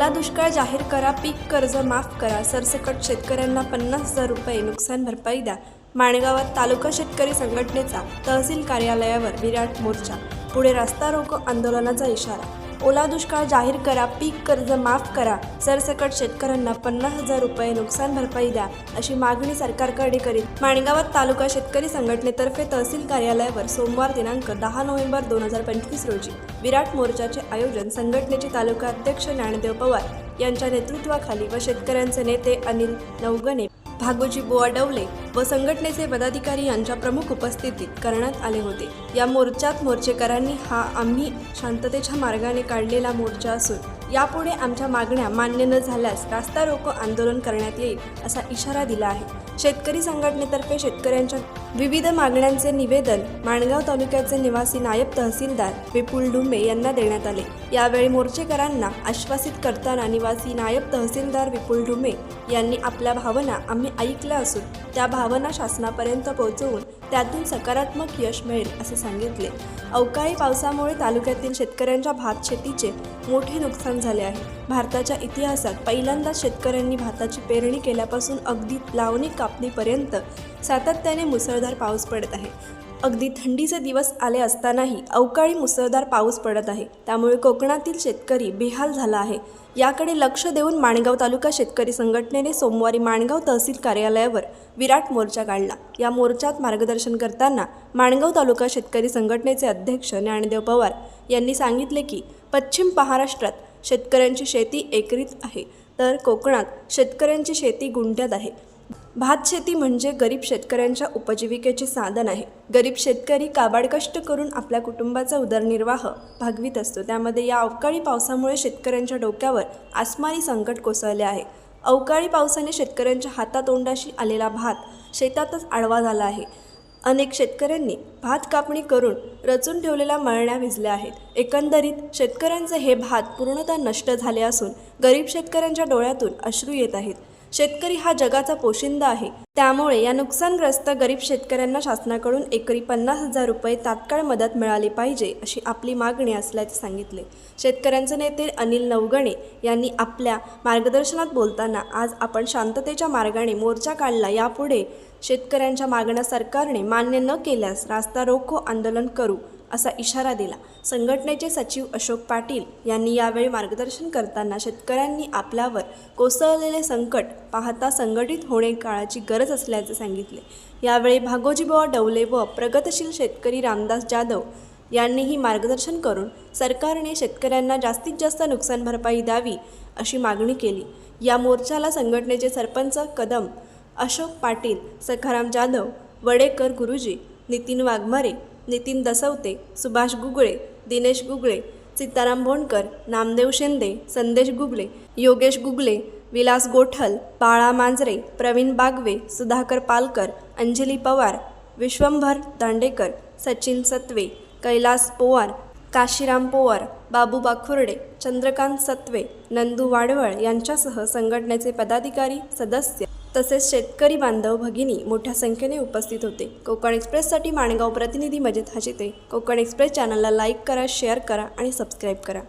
ओला दुष्काळ जाहीर करा पीक कर्ज माफ करा सरसकट शेतकऱ्यांना पन्नास हजार रुपये नुकसान भरपाई द्या. माणगावात तालुका शेतकरी संघटनेचा तहसील कार्यालयावर विराट मोर्चा. पुढे रस्ता रोको आंदोलनाचा इशारा. ओला दुष्काळ जाहीर करा पीक कर्ज माफ करा सरसकट शेतकऱ्यांना पन्नास हजार रुपये नुकसान भरपाई द्या अशी मागणी सरकारकडे करीत माणगावात तालुका शेतकरी संघटनेतर्फे तहसील कार्यालयावर सोमवार दिनांक दहा नोव्हेंबर दोन हजार पंचवीस रोजी विराट मोर्चाचे आयोजन संघटनेचे तालुका अध्यक्ष ज्ञानदेव पवार यांच्या नेतृत्वाखाली व शेतकऱ्यांचे नेते अनिल नवगणे भागोजी बुवा डवले व संघटनेचे पदाधिकारी यांच्या प्रमुख उपस्थितीत करण्यात आले होते. या मोर्चात मोर्चेकरांनी हा आम्ही शांततेच्या मार्गाने काढलेला मोर्चा असून यापुढे आमच्या मागण्या मान्य न झाल्यास रास्ता रोको आंदोलन करण्यात येईल असा इशारा दिला आहे. शेतकरी संघटनेतर्फे शेतकऱ्यांच्या विविध मागण्यांचे निवेदन माणगाव तालुक्याचे निवासी नायब तहसीलदार विपुल डुंबे यांना देण्यात आले. यावेळी मोर्चेकरांना आश्वासित करताना निवासी नायब तहसीलदार विपुल डुंबे यांनी आपल्या भावना आम्ही ऐकल्या असून त्या भावना शासनापर्यंत पोहोचवून त्यातून सकारात्मक यश मिळेल असे सांगितले. अवकाळी पावसामुळे तालुक्यातील शेतकऱ्यांच्या भात शेतीचे मोठे नुकसान झाले आहे. भारताच्या इतिहासात पहिल्यांदाच शेतकऱ्यांनी भाताची पेरणी केल्यापासून अगदी लावणी कापणीपर्यंत सातत्याने मुसळधार पाऊस पडत आहे. अगदी थंडीचे दिवस आले असतानाही अवकाळी मुसळधार पाऊस पडत आहे. त्यामुळे कोकणातील शेतकरी बेहाल झाला आहे. याकडे लक्ष देऊन माणगाव तालुका शेतकरी संघटनेने सोमवारी माणगाव तहसील कार्यालयावर विराट मोर्चा काढला. या मोर्चात मार्गदर्शन करताना माणगाव तालुका शेतकरी संघटनेचे अध्यक्ष ज्ञानदेव पवार यांनी सांगितले की पश्चिम महाराष्ट्रात शेतकऱ्यांची शेती एकरीत आहे. तर कोकणात शेतकऱ्यांची शेती गुंठ्यात आहे. भात शेती म्हणजे गरीब शेतकऱ्यांच्या उपजीविकेचे साधन आहे. गरीब शेतकरी काबाड कष्ट करून आपल्या कुटुंबाचा उदरनिर्वाह भागवित असतो. त्यामध्ये या अवकाळी पावसामुळे शेतकऱ्यांच्या डोक्यावर आसमानी संकट कोसळले आहे. अवकाळी पावसाने शेतकऱ्यांच्या हातातोंडाशी आलेला भात शेतातच आडवा झाला आहे. अनेक शेतकऱ्यांनी भात कापणी करून रचून ठेवलेल्या मळण्या भिजल्या आहेत. एकंदरीत शेतकऱ्यांचे हे भात पूर्णतः नष्ट झाले असून गरीब शेतकऱ्यांच्या डोळ्यातून अश्रू येत आहेत. शेतकरी हा जगाचा पोशिंदा आहे. त्यामुळे या नुकसानग्रस्त गरीब शेतकऱ्यांना शासनाकडून एकरी पन्नास हजार रुपये तात्काळ मदत मिळाली पाहिजे अशी आपली मागणी असल्याचे सांगितले. शेतकऱ्यांचे नेते अनिल नवगणे यांनी आपल्या मार्गदर्शनात बोलताना आज आपण शांततेच्या मार्गाने मोर्चा काढला. यापुढे शेतकऱ्यांच्या मागण्या सरकारने मान्य न केल्यास रास्ता रोको आंदोलन करू असा इशारा दिला. संघटनेचे सचिव अशोक पाटील यांनी यावेळी मार्गदर्शन करताना शेतकऱ्यांनी आपल्यावर कोसळलेले संकट पाहता संघटित होणे काळाची गरज असल्याचे सांगितले. यावेळी भागोजीबुवा डवले व प्रगतशील शेतकरी रामदास जाधव यांनीही मार्गदर्शन करून सरकारने शेतकऱ्यांना जास्तीत जास्त नुकसान भरपाई द्यावी अशी मागणी केली. या मोर्चाला संघटनेचे सरपंच कदम अशोक पाटील सखाराम जाधव वडेकर गुरुजी नितीन वाघमारे नितीन दसवते सुभाष गुगळे दिनेश गुगळे सीताराम भोंडकर नामदेव शिंदे संदेश गुगले योगेश गुगले विलास गोठल बाळा मांजरे प्रवीण बागवे सुधाकर पालकर अंजली पवार विश्वंभर दांडेकर सचिन सत्वे कैलास पोवार काशीराम पोवार बाबू बाखुर्डे चंद्रकांत सत्वे नंदू वाडवळ यांच्यासह संघटनेचे पदाधिकारी सदस्य. तसेच शेतकरी बांधव भगिनी मोठ्या संख्येने उपस्थित होते. कोकण एक्सप्रेससाठी माणगाव प्रतिनिधी मजेत हाजिते. कोकण एक्सप्रेस चॅनलला लाईक करा शेअर करा आणि सबस्क्राईब करा.